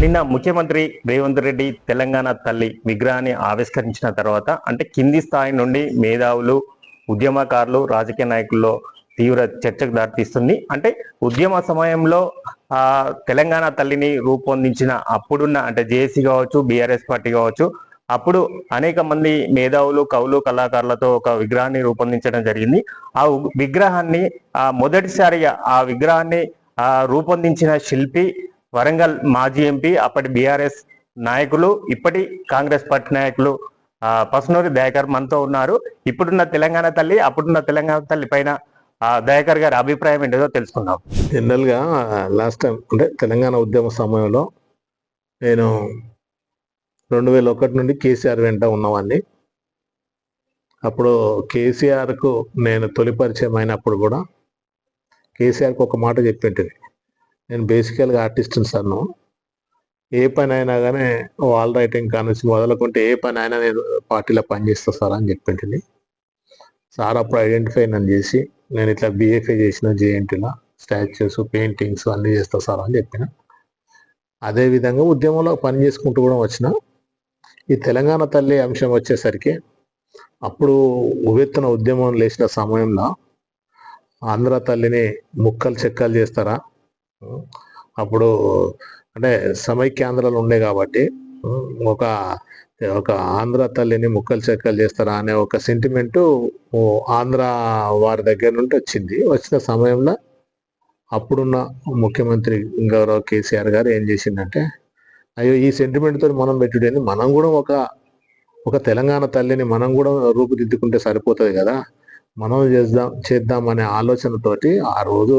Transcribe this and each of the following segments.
నిన్న ముఖ్యమంత్రి రేవంత్ రెడ్డి తెలంగాణ తల్లి విగ్రహాన్ని ఆవిష్కరించిన తర్వాత అంటే కింది స్థాయి నుండి మేధావులు ఉద్యమకారులు రాజకీయ నాయకుల్లో తీవ్ర చర్చకు దారితీస్తుంది. అంటే ఉద్యమ సమయంలో ఆ తెలంగాణ తల్లిని రూపొందించిన అప్పుడున్న అంటే జేఏసీ కావచ్చు బీఆర్ఎస్ పార్టీ కావచ్చు అప్పుడు అనేక మంది మేధావులు కవులు కళాకారులతో ఒక విగ్రహాన్ని రూపొందించడం జరిగింది. ఆ విగ్రహాన్ని ఆ మొదటిసారిగా ఆ విగ్రహాన్ని ఆ రూపొందించిన శిల్పి వరంగల్ మాజీ ఎంపీ అప్పటి బీఆర్ఎస్ నాయకులు ఇప్పటి కాంగ్రెస్ పార్టీ నాయకులు పసునూరి దయాకర్ మనతో ఉన్నారు. ఇప్పుడున్న తెలంగాణ తల్లి అప్పుడున్న తెలంగాణ తల్లి పైన దయాకర్ గారి అభిప్రాయం ఏంటో తెలుసుకుందాం. జనరల్గా లాస్ట్ టైం అంటే తెలంగాణ ఉద్యమ సమయంలో నేను రెండు వేల ఒకటి నుండి కేసీఆర్ వెంట ఉన్నవాడిని అప్పుడు కేసీఆర్కు నేను తొలి పరిచయం అయినప్పుడు కూడా కేసీఆర్కు ఒక మాట చెప్పింటిని నేను బేసికల్గా ఆర్టిస్ట్ని సన్ను ఏ పని అయినా కానీ వాల్ రైటింగ్ కానించి మొదలుకుంటే ఏ పని అయినా నేను పార్టీలో పనిచేస్తా సార్ అని చెప్పింటుంది సార్ అప్పుడు ఐడెంటిఫై నన్ను చేసి నేను ఇట్లా బీఎఫ్ఏ చేసిన జేఎన్టీలో స్టాచ్యూస్ పెయింటింగ్స్ అన్నీ చేస్తా సార్ అని చెప్పిన. అదే విధంగా ఉద్యమంలో పని చేసుకుంటూ కూడా వచ్చిన. ఈ తెలంగాణ తల్లి అంశం వచ్చేసరికి అప్పుడు ఉవెత్తున ఉద్యమం లేచిన సమయంలో ఆంధ్ర తల్లిని ముక్కలు చెక్కలు చేస్తారా? అప్పుడు అంటే సమైక్యాంధ్రాలు ఉండే కాబట్టి ఒక ఒక ఆంధ్ర తల్లిని ముక్కలు చెక్కలు చేస్తారా అనే ఒక సెంటిమెంటు ఆంధ్ర వారి దగ్గర నుండి వచ్చింది. వచ్చిన సమయంలో అప్పుడున్న ముఖ్యమంత్రి గౌరవ్ కేసీఆర్ గారు ఏం చేసిందంటే అయ్యో ఈ సెంటిమెంట్తో మనం పెట్టుడేంది? మనం కూడా ఒక ఒక తెలంగాణ తల్లిని మనం కూడా రూపుదిద్దుకుంటే సరిపోతుంది కదా? మనం చేద్దాం చేద్దాం అనే ఆలోచనతోటి ఆ రోజు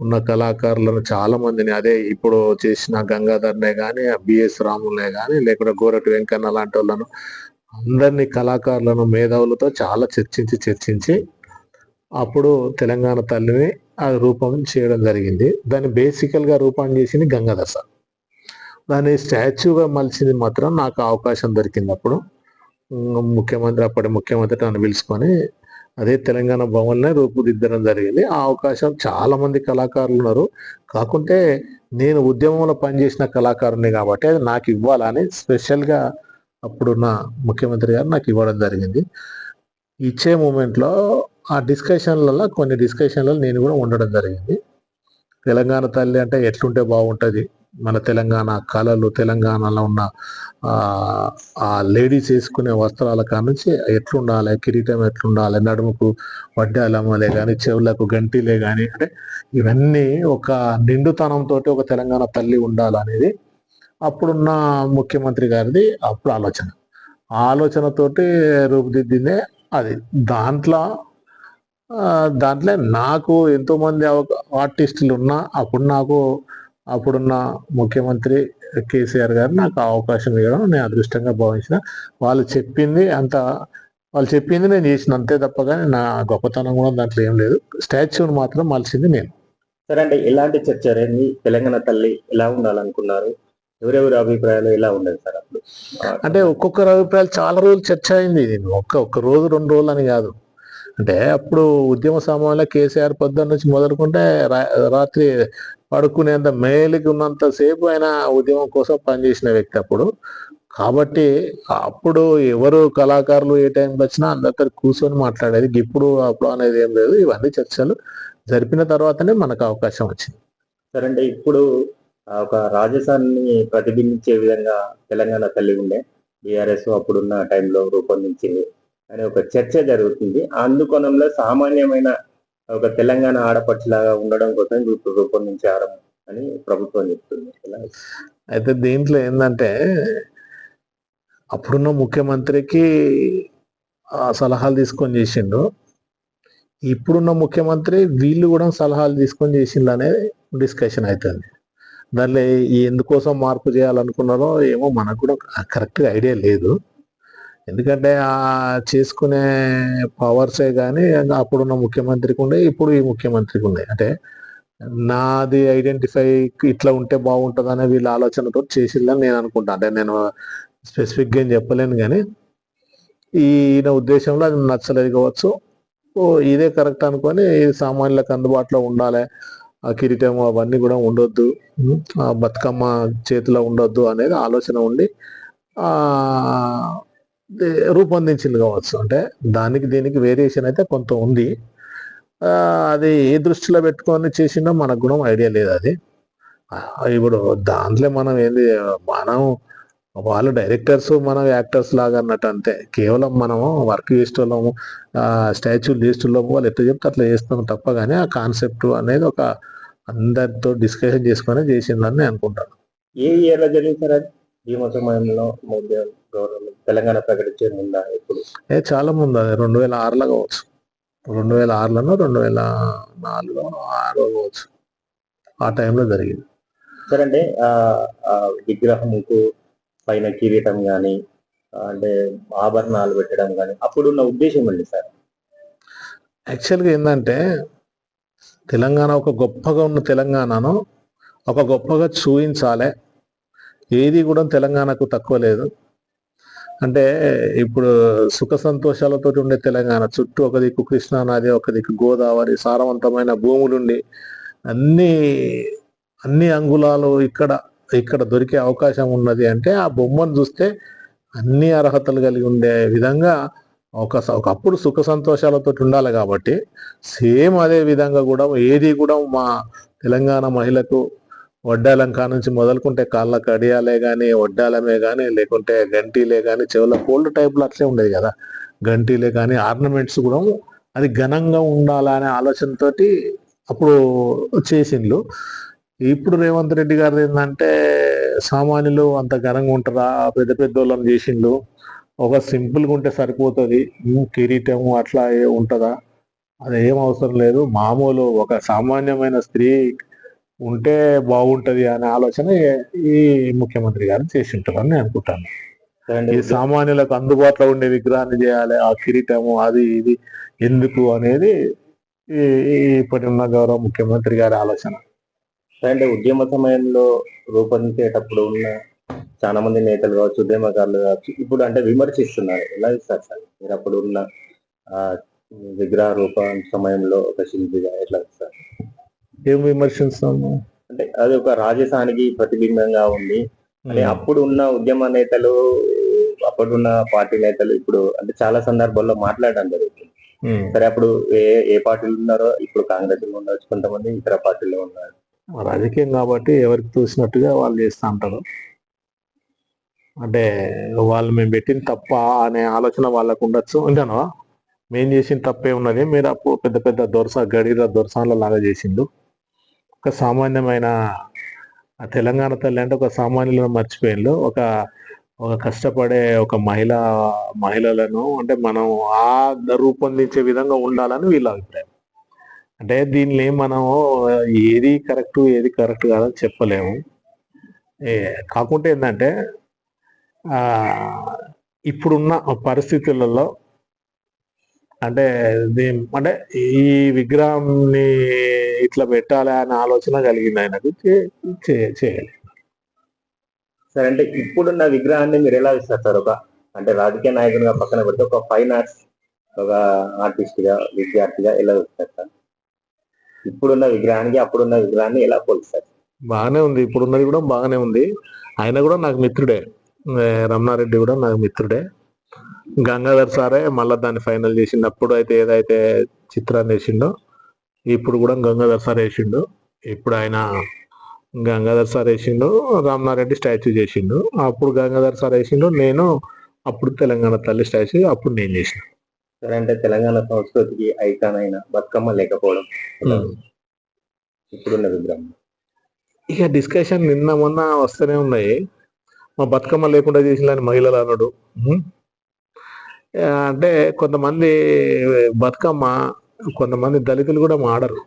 ఉన్న కళాకారులను చాలా మందిని అదే ఇప్పుడు చేసిన గంగాధర్నే కానీ బిఎస్ రాములే కానీ లేకుంటే గోరటి వెంకన్న లాంటి వాళ్ళను అందరినీ కళాకారులను మేధావులతో చాలా చర్చించి చర్చించి అప్పుడు తెలంగాణ తల్లిని ఆ రూపం చేయడం జరిగింది. దాన్ని బేసికల్గా రూపం చేసింది గంగాధర్ సార్. దాన్ని స్టాచ్యూగా మలిచింది మాత్రం నాకు అవకాశం దొరికింది అప్పుడు. ముఖ్యమంత్రి అప్పటి ముఖ్యమంత్రి నన్ను పిలుచుకొని అదే తెలంగాణ భవన్నే రూపుదిద్దడం జరిగింది. ఆ అవకాశం చాలా మంది కళాకారులు ఉన్నారు. కాకుంటే నేను ఉద్యమంలో పనిచేసిన కళాకారుని కాబట్టి అది నాకు ఇవ్వాలని స్పెషల్గా అప్పుడున్న ముఖ్యమంత్రి గారు నాకు ఇవ్వడం జరిగింది. ఇచ్చే మూమెంట్లో ఆ డిస్కషన్లలో కొన్ని డిస్కషన్లలో నేను కూడా ఉండడం జరిగింది. తెలంగాణ తల్లి అంటే ఎట్లుంటే బాగుంటుంది. మన తెలంగాణ కళలు తెలంగాణలో ఉన్న ఆ, లేడీస్ వేసుకునే వస్త్రాల కానుంచి ఎట్లుండాలి కిరీటం ఎట్లుండాలి నడుముకు వడ్డాలమ్మలే కానీ చెవులకు గంటిలే కానీ అంటే ఇవన్నీ ఒక నిండుతనంతో ఒక తెలంగాణ తల్లి ఉండాలనేది అప్పుడున్న ముఖ్యమంత్రి గారిది అప్పుడు ఆలోచన. ఆ ఆలోచనతోటి రూపుదిద్దిందే అది. దాంట్లో దాంట్లో నాకు ఎంతోమంది ఆర్టిస్టులు ఉన్నా అప్పుడు నాకు అప్పుడున్న ముఖ్యమంత్రి కేసీఆర్ గారు నాకు ఆ అవకాశం ఇవ్వడం నేను అదృష్టంగా భావించిన. వాళ్ళు చెప్పింది అంత వాళ్ళు చెప్పింది నేను చేసిన అంతే తప్ప కానీ నా గొప్పతనం కూడా దాంట్లో ఏం లేదు. స్టాచ్యూని మాత్రం మలిసింది నేను. సరే అంటే ఎలాంటి చర్చ తెలంగాణ తల్లి ఎలా ఉండాలనుకున్నారు? ఎవరెవరి అభిప్రాయాలు ఎలా ఉండేది సార్ అప్పుడు? అంటే ఒక్కొక్కరి అభిప్రాయాలు చాలా రోజులు చర్చ అయింది. ఒక్క ఒక్క రోజు రెండు రోజులు అని కాదు. అంటే అప్పుడు ఉద్యమ సమయంలో కేసీఆర్ పొద్దున్న నుంచి మొదలుకుంటే రా- రాత్రి పడుకునేంత మేలుకి ఉన్నంత సేపు ఆయన ఉద్యమం కోసం పనిచేసిన వ్యక్తి అప్పుడు. కాబట్టి అప్పుడు ఎవరు కళాకారులు ఏ టైంకి వచ్చినా అందరితో కూర్చొని మాట్లాడేది. ఇప్పుడు అప్పుడు అనేది ఏం లేదు. ఇవన్నీ చర్చలు జరిపిన తర్వాతనే మనకు అవకాశం వచ్చింది. సరే అంటే ఇప్పుడు ఒక రాజస్థాన్ని ప్రతిబింబించే విధంగా తెలంగాణ తల్లి ఉండే. బీఆర్ఎస్ అప్పుడున్న టైంలో రూపొందించింది. అనే ఒక చర్చ జరుగుతుంది. అందుకోణంలో సామాన్యమైన ఒక తెలంగాణ ఆడపడుచులాగా ఉండడం కోసం ఇప్పుడు రూపొందించారు అని ప్రభుత్వం చెప్తుంది. అయితే దీంట్లో ఏంటంటే అప్పుడున్న ముఖ్యమంత్రికి ఆ సలహాలు తీసుకొని చేసిండు ఇప్పుడున్న ముఖ్యమంత్రి వీళ్ళు కూడా సలహాలు తీసుకొని చేసిండు అనేది డిస్కషన్ అవుతుంది. దానిలో ఎందుకోసం మార్పు చేయాలనుకున్నారో ఏమో మనకు కూడా కరెక్ట్గా ఐడియా లేదు. ఎందుకంటే ఆ చేసుకునే పవర్సే కానీ అప్పుడున్న ముఖ్యమంత్రికి ఉండే ఇప్పుడు ఈ ముఖ్యమంత్రికి ఉన్నాయి అంటే నాది ఐడెంటిఫై ఇట్లా ఉంటే బాగుంటుంది అనే వీళ్ళ ఆలోచనతో చేసిందని నేను అనుకుంటా. అంటే నేను స్పెసిఫిక్గా ఏం చెప్పలేను కానీ ఈయన ఉద్దేశంలో అది నచ్చలేదు కావచ్చు. ఓ ఇదే కరెక్ట్ అనుకొని సామాన్యులకు అందుబాటులో ఉండాలి. ఆ కిరీటం అవన్నీ కూడా ఉండొద్దు. ఆ బతుకమ్మ చేతిలో ఉండొద్దు అనేది ఆలోచన ఉండి రూపొందించింది కావచ్చు. అంటే దానికి దీనికి వేరియేషన్ అయితే కొంత ఉంది. అది ఏ దృష్టిలో పెట్టుకొని చేసిందో మనకు కూడా ఐడియా లేదు అది. ఇప్పుడు దాంట్లో మనం ఏంది మనం వాళ్ళు డైరెక్టర్స్ మనం యాక్టర్స్ లాగా అన్నట్టు అంతే. కేవలం మనము వర్క్ చేస్తున్నాము స్టాచ్యూలు చేస్తున్నాము వాళ్ళు ఎట్లా చెప్తే అట్లా చేస్తాము తప్ప కానీ ఆ కాన్సెప్ట్ అనేది ఒక అందరితో డిస్కషన్ చేసుకొని చేసిందని నేను అనుకుంటాను. ఏ ఇయర్లో జరిగింది సార్ అది? భీమా సమయంలో మోదీ గవర్నమెంట్ తెలంగాణ ప్రకటించే ముందా ఇప్పుడు? ఏ చాలా ముందు. రెండు వేల ఆరులో కావచ్చు. రెండు వేల ఆరులోనో రెండు వేల నాలుగులో ఆరో కావచ్చు. ఆ టైంలో జరిగింది. సార్ అంటే విగ్రహంకు పైన కిరీటం గాని అంటే ఆభరణాలు పెట్టడం గాని అప్పుడున్న ఉద్దేశం ఏంటి సార్? యాక్చువల్గా ఏంటంటే తెలంగాణ ఒక గొప్పగా ఉన్న తెలంగాణను ఒక గొప్పగా చూపించాలి ఏది కూడా తెలంగాణకు తక్కువ లేదు. అంటే ఇప్పుడు సుఖ సంతోషాలతో ఉండే తెలంగాణ చుట్టూ ఒక దిక్కు కృష్ణా నది ఒక దిక్కు గోదావరి సారవంతమైన భూములుండి అన్ని అన్ని అంగుళాలు ఇక్కడ ఇక్కడ దొరికే అవకాశం ఉన్నది అంటే ఆ బొమ్మను చూస్తే అన్ని అర్హతలు కలిగి ఉండే విధంగా ఒక స- ఒకప్పుడు సుఖ సంతోషాలతో ఉండాలి కాబట్టి సేమ్ అదే విధంగా కూడా ఏది కూడా మా తెలంగాణ మహిళకు వడ్డాలంకా నుంచి మొదలుకుంటే కాళ్ళ కడియాలే కానీ వడ్డాలమే కానీ లేకుంటే గంటీలే కానీ చెవుల కోల్డ్ టైప్లో అట్లే ఉండేది కదా. గంటీలే కానీ ఆర్నమెంట్స్ కూడా అది ఘనంగా ఉండాలనే ఆలోచనతో అప్పుడు చేసిండ్లు. ఇప్పుడు రేవంత్ రెడ్డి గారు ఏంటంటే సామాన్యులు అంత ఘనంగా ఉంటారా? పెద్ద పెద్ద వాళ్ళని చేసిండ్లు. ఒక సింపుల్గా ఉంటే సరిపోతుంది. ఉమ్, కిరీటము అట్లా ఏ ఉంటుందా? అది ఏం అవసరం లేదు. మామూలు ఒక సామాన్యమైన స్త్రీ ఉంటే బాగుంటది అనే ఆలోచన ఈ- ముఖ్యమంత్రి గారు చేసి ఉంటారని నేను అనుకుంటాను. ఈ సామాన్యులకు అందుబాటులో ఉండే విగ్రహాన్ని చేయాలి ఆ కిరీటము అది ఇది ఎందుకు అనేది ఇప్పటి ఉన్న గౌరవ ముఖ్యమంత్రి గారి ఆలోచన. అంటే ఉద్యమ సమయంలో రూపొందించేటప్పుడు ఉన్న చాలా మంది నేతలు కావచ్చు ఉద్యమకారులు కావచ్చు ఇప్పుడు అంటే విమర్శిస్తున్నారు. ఎలా ఇస్తారు సార్? మీరు అప్పుడు ఉన్న ఆ విగ్రహ రూపం సమయంలో ఒక శిల్పిగా ఎట్లా ఇస్తారు ఏం విమర్శిస్తాము అంటే అది ఒక రాజసానికి ప్రతిబింబంగా ఉంది. అని అప్పుడు ఉన్న ఉద్యమ నేతలు అప్పుడున్న పార్టీ నేతలు ఇప్పుడు అంటే చాలా సందర్భాల్లో మాట్లాడడం జరుగుతుంది. ఉమ్. సరే అప్పుడు ఏ ఏ పార్టీలు ఉన్నారో ఇప్పుడు కాంగ్రెస్లో ఉండవచ్చు కొంతమంది ఇతర పార్టీలో ఉన్నారు. రాజకీయం కాబట్టి ఎవరికి చూసినట్టుగా వాళ్ళు చేస్తూ ఉంటారు. అంటే వాళ్ళు మేము పెట్టిన తప్ప అనే ఆలోచన వాళ్ళకు ఉండొచ్చు. అంతేనా? మేము చేసిన తప్పే ఉన్నది. మీరు అప్పుడు పెద్ద పెద్ద దొరస గడిల దొరసాల లాగా చేసిండు. ఒక సామాన్యమైన తెలంగాణ తల్లి అంటే ఒక సామాన్యులను మర్చిపోయిండు ఒక ఒక కష్టపడే ఒక మహిళ మహిళలను అంటే మనం ఆ రూపొందించే విధంగా ఉండాలని వీళ్ళ అభిప్రాయం. అంటే దీనిని మనం ఏది కరెక్ట్ ఏది కరెక్ట్ కాదని చెప్పలేము. కాకుంటే ఏంటంటే ఇప్పుడున్న పరిస్థితులలో అంటే దీని అంటే ఈ విగ్రహాన్ని ఇట్లా పెట్టాలి అనే ఆలోచన కలిగింది ఆయనకు. చేయాలి. సరే అంటే ఇప్పుడున్న విగ్రహాన్ని మీరు ఎలా ఇస్తారు సార్ ఒక అంటే రాజకీయ నాయకునిగా పక్కన పెడితే ఒక ఫైన్ ఆర్ట్స్ ఒక ఆర్టిస్ట్గా విద్యార్థిగా ఎలా ఇస్తారు సార్ ఇప్పుడున్న విగ్రహానికి అప్పుడున్న విగ్రహాన్ని ఎలా పోలుస్తారు బాగానే ఉంది. ఇప్పుడున్నది కూడా బాగానే ఉంది. ఆయన కూడా నాకు మిత్రుడే. రమణారెడ్డి కూడా నాకు మిత్రుడే. గంగాధర్ సారే మళ్ళీ దాన్ని ఫైనల్ చేసిండు. అప్పుడు అయితే ఏదైతే చిత్రాన్ని వేసిండో ఇప్పుడు కూడా గంగాధర్ సార్ వేసిండు ఇప్పుడు ఆయన గంగాధర్ సార్ వేసిండు రామనారెడ్డి స్టాచ్యూ చేసిండు. అప్పుడు గంగాధర్ సార్ వేసిండు నేను అప్పుడు తెలంగాణ తల్లి స్టాచ్యూ అప్పుడు నేను చేసిన. సరే అంటే తెలంగాణ సంస్కృతికి ఐకాన్ అయిన బతుకమ్మ లేకపోవడం? ఇప్పుడున్న విగ్రహం. ఇక డిస్కషన్ నిన్న మొన్న వస్తూనే ఉన్నాయి. మా బతుకమ్మ లేకుండా చేసిన మహిళలు. ఆ, అంటే కొంతమంది బతుకమ్మ కొంతమంది దళితులు కూడా ఆడరు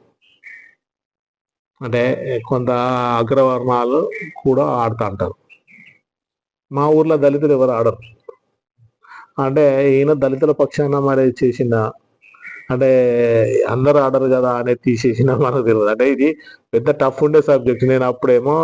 అంటే కొంత అగ్రవర్ణాలు కూడా ఆడుతూ అంటారు మా ఊర్లో దళితులు ఎవరు ఆడరు. అంటే ఈయన దళితుల పక్షాన మరి చేసిన అంటే అందరు ఆడరు కదా అనేది తీసేసిన మనకు తెలియదు. అంటే ఇది పెద్ద టఫ్ ఉండే సబ్జెక్ట్ నేను అప్పుడేమో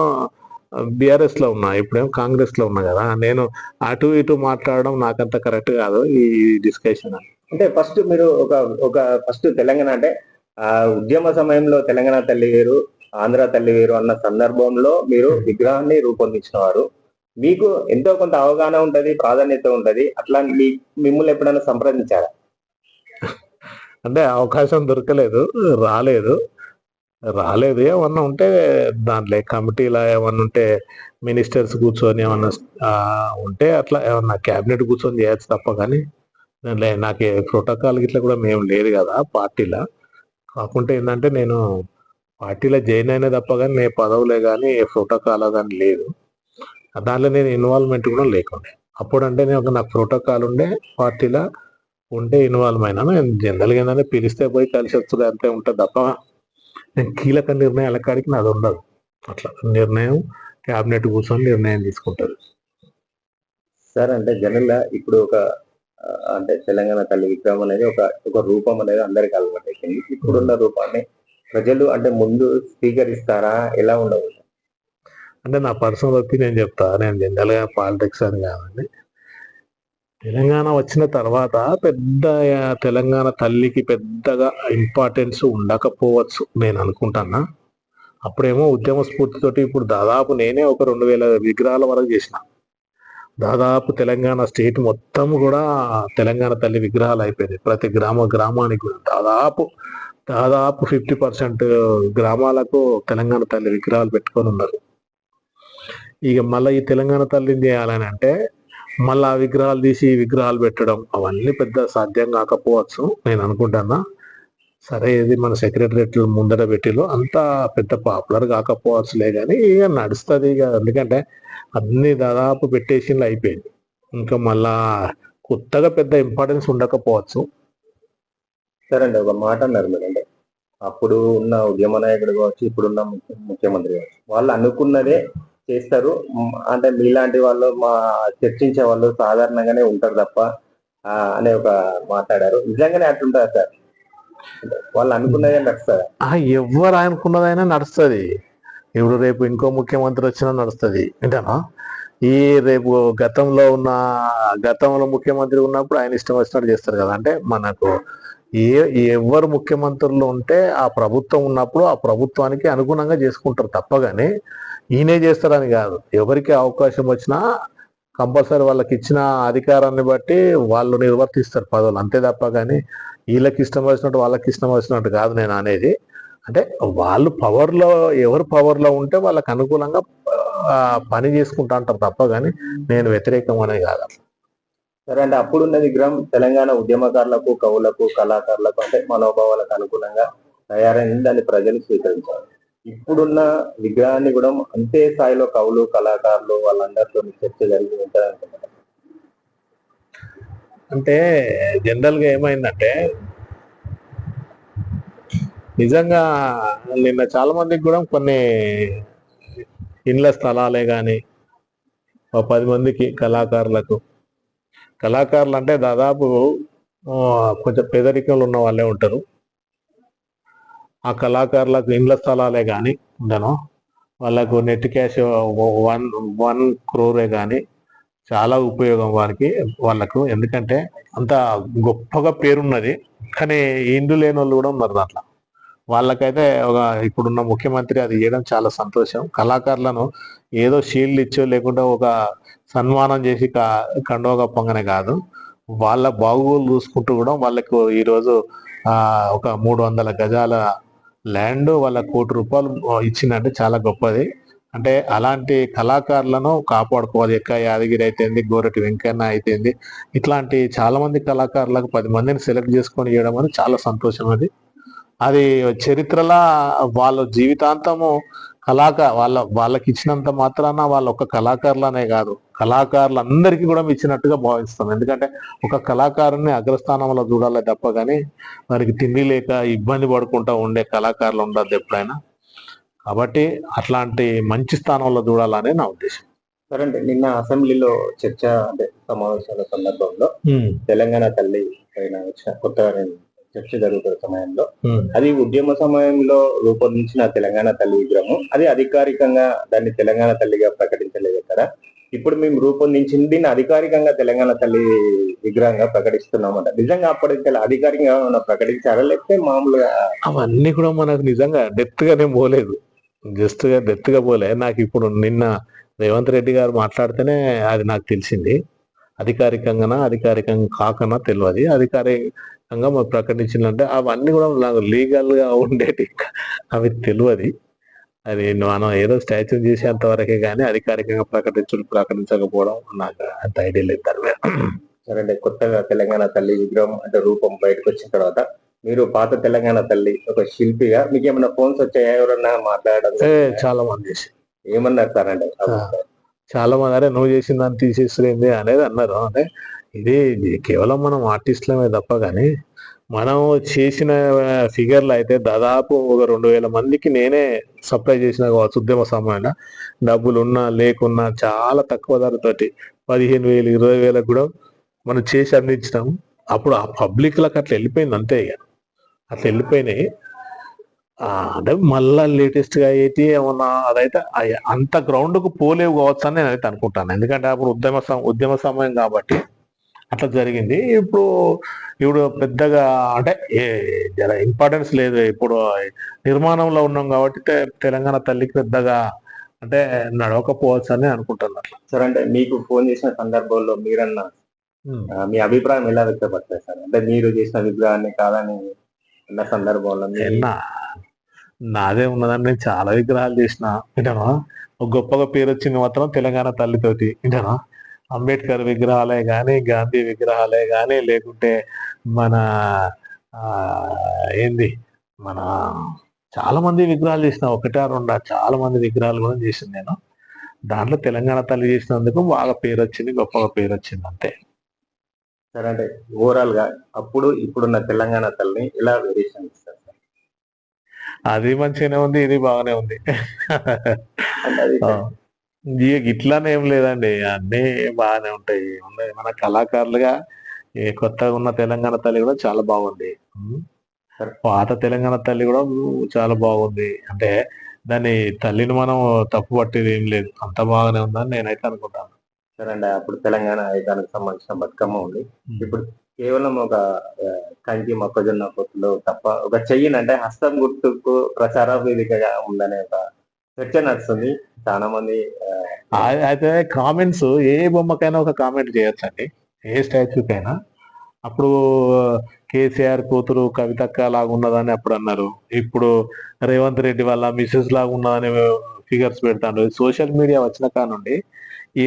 బీఆర్ఎస్లో ఉన్నా ఇప్పుడేమో కాంగ్రెస్లో ఉన్నా కదా నేను అటు ఇటు మాట్లాడడం నాకంత కరెక్ట్ కాదు ఈ డిస్కషన్. అంటే ఫస్ట్ మీరు ఒక ఒక ఫస్ట్ తెలంగాణ అంటే ఆ ఉద్యమ సమయంలో తెలంగాణ తల్లి వేరు ఆంధ్ర తల్లి వేరు అన్న సందర్భంలో మీరు విగ్రహాన్ని రూపొందించిన వారు మీకు ఎంతో కొంత అవగాహన ఉంటది ప్రాధాన్యత ఉంటది అట్లా మీ మిమ్మల్ని ఎప్పుడైనా సంప్రదించారా? అంటే అవకాశం దొరకలేదు రాలేదు. రాలేదు ఏమన్నా ఉంటే దాంట్లో కమిటీలా ఏమన్నా ఉంటే మినిస్టర్స్ కూర్చొని ఏమన్నా ఉంటే అట్లా ఏమన్నా క్యాబినెట్ కూర్చొని చేయొచ్చు తప్ప కానీ దాంట్లో నాకు ప్రోటోకాల్ ఇట్లా కూడా మేము లేదు కదా పార్టీలో. కాకుంటే ఏంటంటే నేను పార్టీలో జాయిన్ అయినా తప్ప కానీ నేను పదవులే కానీ ఏ ప్రోటోకాల్ కానీ లేదు. దాంట్లో నేను ఇన్వాల్వ్మెంట్ కూడా లేకుండే. అప్పుడు అంటే నేను ఒక నాకు ప్రోటోకాల్ ఉండే పార్టీలో ఉంటే ఇన్వాల్వ్ అయినా. నేను జనరల్గా ఏంటంటే పిలిస్తే పోయి కలిసి వస్తుంది అంతే ఉంటుంది తప్ప నేను కీలక నిర్ణయాల కాడికి నాది ఉండదు. అట్లా నిర్ణయం క్యాబినెట్ కూర్చొని నిర్ణయం తీసుకుంటారు సార్ అంటే జనరల్ ఇప్పుడు ఒక అంటే తెలంగాణ తల్లి విగ్రహం అనేది ఒక ఒక రూపం అనేది అందరికి అలవాటు ఇప్పుడున్న రూపాన్ని ప్రజలు అంటే ముందు స్వీకరిస్తారా? ఎలా ఉండవు అంటే నా పర్సనల్ ఒపీనియన్ చెప్తా. నేను జనరల్గా పాలిటిక్స్ అని కాదండి. తెలంగాణ వచ్చిన తర్వాత పెద్ద తెలంగాణ తల్లికి పెద్దగా ఇంపార్టెన్స్ ఉండకపోవచ్చు నేను అనుకుంటున్నా. అప్పుడేమో ఉద్యమ స్ఫూర్తితోటి ఇప్పుడు దాదాపు నేనే ఒక రెండు వేల విగ్రహాల వరకు చేసిన. దాదాపు తెలంగాణ స్టేట్ మొత్తం కూడా తెలంగాణ తల్లి విగ్రహాలు అయిపోయినాయి. ప్రతి గ్రామ గ్రామానికి కూడా. దాదాపు దాదాపు ఫిఫ్టీ పర్సెంట్ గ్రామాలకు తెలంగాణ తల్లి విగ్రహాలు పెట్టుకొని ఉన్నారు. ఇక మళ్ళీ ఈ తెలంగాణ తల్లిని చేయాలని అంటే మళ్ళీ ఆ విగ్రహాలు తీసి విగ్రహాలు పెట్టడం అవన్నీ పెద్ద సాధ్యం కాకపోవచ్చు. నేను అనుకుంటున్నా. సరే ఇది మన సెక్రటరియట్ ముందర పెట్టిలో అంత పెద్ద పాపులర్ కాకపోవచ్చులే కానీ ఇక నడుస్తుంది ఇక. ఎందుకంటే అన్ని దాదాపు పెట్టేసి అయిపోయింది. ఇంకా మళ్ళా కొత్తగా పెద్ద ఇంపార్టెన్స్ ఉండకపోవచ్చు. సరే అండి ఒక మాట అన్నారు మీరు అంటే అప్పుడు ఉన్న ఉద్యమ నాయకుడు కావచ్చు ఇప్పుడున్న ముఖ్యమంత్రి కావచ్చు వాళ్ళు అనుకున్నదే చేస్తారు. అంటే మీలాంటి వాళ్ళు మా చర్చించే వాళ్ళు సాధారణంగానే ఉంటారు తప్ప ఆ, అనే ఒక మాట్లాడారు. నిజంగానే అట్లుంటారు సార్. వాళ్ళు అనుకున్నదే నడుస్తారు ఆ ఎవరు అనుకున్నదైనా నడుస్తుంది. ఇప్పుడు రేపు ఇంకో ముఖ్యమంత్రి వచ్చినా నడుస్తుంది. వింటానా? ఈ రేపు గతంలో ఉన్న గతంలో ముఖ్యమంత్రి ఉన్నప్పుడు ఆయన ఇష్టం వచ్చినట్టు చేస్తారు కదా. అంటే మనకు ఏ ఎవరు ముఖ్యమంత్రులు ఉంటే ఆ ప్రభుత్వం ఉన్నప్పుడు ఆ ప్రభుత్వానికి అనుగుణంగా చేసుకుంటారు తప్పగానే. ఈయనే చేస్తారని కాదు. ఎవరికి అవకాశం వచ్చినా కంపల్సరీ వాళ్ళకి ఇచ్చిన అధికారాన్ని బట్టి వాళ్ళు నిర్వర్తిస్తారు పదవులు. అంతే తప్ప కానీ వీళ్ళకి ఇష్టం వచ్చినట్టు వాళ్ళకి ఇష్టం వచ్చినట్టు కాదు నేను అనేది. అంటే వాళ్ళు పవర్లో ఎవరు పవర్లో ఉంటే వాళ్ళకి అనుకూలంగా పని చేసుకుంటా అంటారు తప్ప కానీ నేను వ్యతిరేకం అనేది కాదు సరే అంటే అప్పుడున్న విగ్రహం తెలంగాణ ఉద్యమకారులకు కవులకు కళాకారులకు అంటే మనోభావాలకు అనుగుణంగా తయారైంది దాన్ని ప్రజలు స్వీకరించారు. ఇప్పుడున్న విగ్రహాన్ని కూడా అంతే స్థాయిలో కవులు కళాకారులు వాళ్ళందరితో చర్చ జరిగి ఉంటుంది అంటే జనరల్గా ఏమైందంటే నిజంగా నిన్న చాలా మందికి కూడా కొన్ని ఇండ్ల స్థలాలే కానీ ఒక పది మందికి కళాకారులకు కళాకారులు అంటే దాదాపు కొంచెం పేదరికంలో ఉన్న వాళ్ళే ఉంటారు. ఆ కళాకారులకు ఇండ్ల స్థలాలే కానీ ఉండను. వాళ్ళకు net cash one one crore కానీ చాలా ఉపయోగం వారికి వాళ్ళకు. ఎందుకంటే అంత గొప్పగా పేరున్నది. కానీ ఇండ్లు లేని వాళ్ళు కూడా ఉన్నారు దాంట్లో. వాళ్ళకైతే ఒక ఇప్పుడున్న ముఖ్యమంత్రి అది చేయడం చాలా సంతోషం. కళాకారులను ఏదో షీల్డ్ ఇచ్చో లేకుండా ఒక సన్మానం చేసి క- కండువా కాదు. వాళ్ళ బాగోగులు చూసుకుంటూ కూడా వాళ్ళకు ఈరోజు ఒక మూడు వందల గజాల ల్యాండ్ వాళ్ళ కోటి రూపాయలు ఇచ్చిందంటే చాలా గొప్పది. అంటే అలాంటి కళాకారులను కాపాడుకోవాలి. ఎక్క యాదగిరి అయితేంది గోరటి వెంకన్న అయితేంది ఇట్లాంటి చాలా మంది కళాకారులకు పది మందిని సెలెక్ట్ చేసుకొని ఇవ్వడం అనేది చాలా సంతోషం అది. అది చరిత్రలా వాళ్ళ జీవితాంతము కళాకా వాళ్ళ వాళ్ళకి ఇచ్చినంత మాత్రాన వాళ్ళ ఒక కళాకారులనే కాదు. కళాకారులందరికీ కూడా ఇచ్చినట్టుగా భావిస్తాం. ఎందుకంటే ఒక కళాకారుని అగ్రస్థానంలో చూడాలి తప్ప కానీ వారికి తిండి లేక ఇబ్బంది పడుకుంటా ఉండే కళాకారులు ఉండదు ఎప్పుడైనా. కాబట్టి అట్లాంటి మంచి స్థానంలో చూడాలనే నా ఉద్దేశం. సరే అంటే నిన్న అసెంబ్లీలో చర్చ అంటే సమావేశాల సందర్భంలో తెలంగాణ తల్లి పైన వచ్చిన కొత్తగా నేను చర్చ జరుగుతున్న సమయంలో. అది ఉద్యమ సమయంలో రూపొందించిన తెలంగాణ తల్లి విగ్రహం. అది అధికారికంగా దాన్ని తెలంగాణ తల్లిగా ప్రకటించలేదు కదా. ఇప్పుడు మేము రూపొందించింది దీన్ని అధికారికంగా తెలంగాణ తల్లి విగ్రహంగా ప్రకటిస్తున్నామంట. నిజంగా అప్పటికి అధికారికంగా ప్రకటించారా? లేకపోతే మామూలుగా అవన్నీ కూడా మనకు నిజంగా డెప్త్ గానే పోలేదు. జస్ట్గా డెత్గా పోలే. నాకు ఇప్పుడు నిన్న రేవంత్ రెడ్డి గారు మాట్లాడితేనే అది నాకు తెలిసింది. అధికారికంగానా అధికారికంగా కాకనా తెలియదు అధికారికంగా మరి ప్రకటించిందంటే అవన్నీ కూడా నాకు లీగల్గా ఉండేటి. అవి తెలియదు అది మనం ఏదో స్టాచ్యూ చేసేంత వరకే కానీ అధికారికంగా ప్రకటించడం ప్రకటించకపోవడం నాకు అంత ఐడియా లేదు దాని మీద. సరే కొత్తగా తెలంగాణ తల్లి విగ్రహం అంటే రూపం బయటకు వచ్చిన తర్వాత మీరు పాత తెలంగాణ తల్లి ఒక శిల్పిగా మీకు ఏమైనా ఫోన్స్ వచ్చాయా ఎవరన్నా మాట్లాడడం? చాలా మంది చేసి ఏమన్నారు సార్ అంటే? చాలా మంది అరే నువ్వు చేసిన దాన్ని తీసేస్తుంది అనేది అన్నారు. అంటే ఇది కేవలం మనం ఆర్టిస్ట్లమే తప్ప కానీ మనం చేసిన ఫిగర్లు అయితే దాదాపు ఒక రెండు వేల మందికి నేనే సప్లై చేసిన కావచ్చు ఉద్యమ సమయంలో డబ్బులు ఉన్నా లేకున్నా చాలా తక్కువ ధరతోటి పదిహేను వేలు ఇరవై వేలకు కూడా మనం చేసి అందించినాము అప్పుడు ఆ పబ్లిక్లకు అట్లా వెళ్ళిపోయింది అంతే ఇక. అట్లా వెళ్ళిపోయినాయి. అంటే మళ్ళా లేటెస్ట్గా అయితే ఏమన్నా అదైతే అంత గ్రౌండ్కు పోలేవు కావచ్చు అని నేనైతే అనుకుంటాను. ఎందుకంటే అప్పుడు ఉద్యమ ఉద్యమ సమయం కాబట్టి అట్లా జరిగింది. ఇప్పుడు ఇప్పుడు పెద్దగా అంటే ఏ జర ఇంపార్టెన్స్ లేదు. ఇప్పుడు నిర్మాణంలో ఉన్నాం కాబట్టి తెలంగాణ తల్లికి పెద్దగా అంటే నడవకపోవచ్చు అని అనుకుంటాను అట్లా సార్ అంటే మీకు ఫోన్ చేసిన సందర్భంలో మీరన్నా మీ అభిప్రాయం ఎలా వ్యక్తపడతారు సార్? అంటే మీరు చేసిన విగ్రహాన్ని కాదని అన్న సందర్భంలో నాదే ఉన్నదని నేను చాలా విగ్రహాలు చేసిన వింటానా ఒక గొప్పగా పేరు వచ్చింది మాత్రం తెలంగాణ తల్లితోటి వింటానా అంబేద్కర్ విగ్రహాలే గాని గాంధీ విగ్రహాలే గాని లేకుంటే మన ఏంది? మన చాలా మంది విగ్రహాలు చేసిన ఒకటా రెండా చాలా మంది విగ్రహాలు కూడా చేసింది నేను. దాంట్లో తెలంగాణ తల్లి చేసినందుకు బాగా పేరు వచ్చింది గొప్పగా పేరు వచ్చింది అంతే. సార్ అంటే ఓవరాల్గా అప్పుడు ఇప్పుడున్న తెలంగాణ తల్లిని ఎలా వేరియేషన్ ఇస్తారు? అది మంచిగానే ఉంది ఇది బాగానే ఉంది. ఇట్లానే ఏం లేదండి అన్నీ బాగానే ఉంటాయి. ఉన్నాయి మన కళాకారులుగా ఈ కొత్తగా ఉన్న తెలంగాణ తల్లి కూడా చాలా బాగుంది. పాత తెలంగాణ తల్లి కూడా చాలా బాగుంది. అంటే దాన్ని తల్లిని మనం తప్పు పట్టేది ఏం లేదు. అంత బాగానే ఉందని నేనైతే అనుకుంటాను. సార్ అంటే అప్పుడు తెలంగాణ ఐదానికి సంబంధించిన బతుకమ్మ ఉంది. ఇప్పుడు కేవలం ఒక కంకి మొక్కజొన్న పొత్తులు తప్ప ఒక చెయ్యిని అంటే హస్తం గుర్తుకు ప్రచార వేదికగా ఉందనే ఒక చర్చ నడుస్తుంది? చాలా మంది అయితే కామెంట్స్ ఏ బొమ్మకైనా ఒక కామెంట్ చేయొచ్చండి. ఏ స్టాచ్యూకైనా. అప్పుడు కేసీఆర్ కూతురు కవితక్క లాగా ఉన్నదని అప్పుడు అన్నారు. ఇప్పుడు రేవంత్ రెడ్డి వల్ల మిస్సెస్ లాగా ఉన్నదని ఫిగర్స్ పెడతాను సోషల్ మీడియా వచ్చిన కానుండి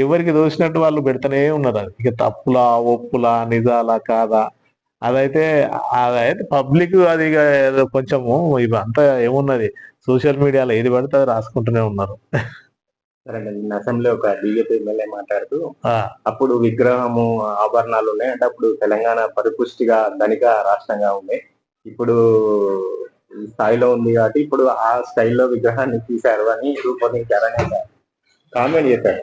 ఎవరికి దోచినట్టు వాళ్ళు పెడతానే ఉన్నారు. ఇక తప్పులా ఒప్పులా నిజాలా కాదా? అదైతే అదైతే పబ్లిక్ అది కొంచెము ఇవంతా ఏమున్నది? సోషల్ మీడియాలో ఏది పడితే అది రాసుకుంటూనే ఉన్నారు. సరే అండి నిన్న అసెంబ్లీ ఒక బీజేపీ ఎమ్మెల్యే మాట్లాడుతూ అప్పుడు విగ్రహము ఆభరణాలు ఉన్నాయి అంటే అప్పుడు తెలంగాణ పరిపుష్టిగా ధనిక రాష్ట్రంగా ఉంది ఇప్పుడు ఈ స్థాయిలో ఉంది కాబట్టి ఇప్పుడు ఆ స్టైల్లో విగ్రహాన్ని తీశారు అని రూపొందించారని కామెంట్ చేశారు.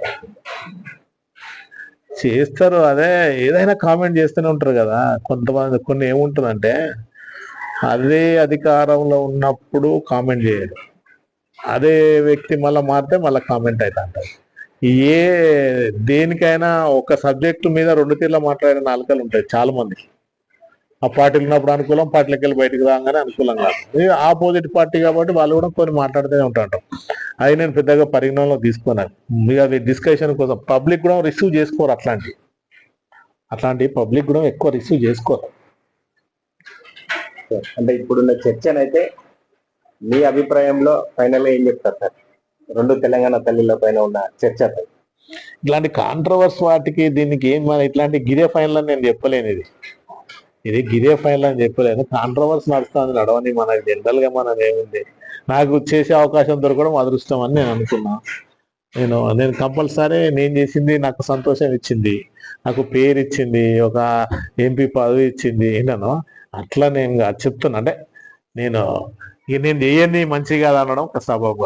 చేస్తారు అదే ఏదైనా కామెంట్ చేస్తూనే ఉంటారు కదా. కొంతమంది కొన్ని ఏముంటుందంటే అదే అధికారంలో ఉన్నప్పుడు కామెంట్ చేయరు. అదే వ్యక్తి మళ్ళీ మారితే మళ్ళీ కామెంట్ అవుతా అంటారు ఏ దేనికైనా ఒక సబ్జెక్టు మీద రెండు తీర్ల మాట్లాడే నాలుకలు ఉంటాయి చాలా మంది ఆ పార్టీలు ఉన్నప్పుడు అనుకూలం పార్టీలకి వెళ్ళి బయటకు రాగానే అనుకూలం కాదు. ఆపోజిట్ పార్టీ కాబట్టి వాళ్ళు కూడా కొన్ని మాట్లాడుతూనే ఉంటారు. అవి నేను పెద్దగా పరిగణనలో తీసుకున్నాను మీకు అది డిస్కషన్ కోసం పబ్లిక్ కూడా రిసీవ్ చేసుకోరు అట్లాంటి అట్లాంటి పబ్లిక్ కూడా ఎక్కువ రిసీవ్ చేసుకోరు. అంటే ఇప్పుడున్న చర్చనైతే మీ అభిప్రాయంలో ఫైనల్ ఏం చెప్తారు సార్? రెండు తెలంగాణ తల్లిల పైన ఉన్న చర్చపై ఇట్లాంటి కాంట్రవర్స్ వాటికి దీనికి ఏం ఇట్లాంటి గిరే ఫైనల్ అని నేను చెప్పలేను ఇది ఇది గిరే ఫైనల్ అని చెప్పలేను. కాంట్రవర్స్ నడుస్తుంది నడవని మన జనరల్గా మనం ఏముంది? నాకు చేసే అవకాశం దొరకడం అదృష్టం అని నేను అనుకున్నా. నేను నేను కంపల్సరీ నేను చేసింది నాకు సంతోషం ఇచ్చింది. నాకు పేరు ఇచ్చింది ఒక ఎంపీ పదవి ఇచ్చింది ఏంటనో అట్లా నేను చెప్తున్నా. అంటే నేను నేను చేయని మంచి కాదు అనడం ఒక సబబు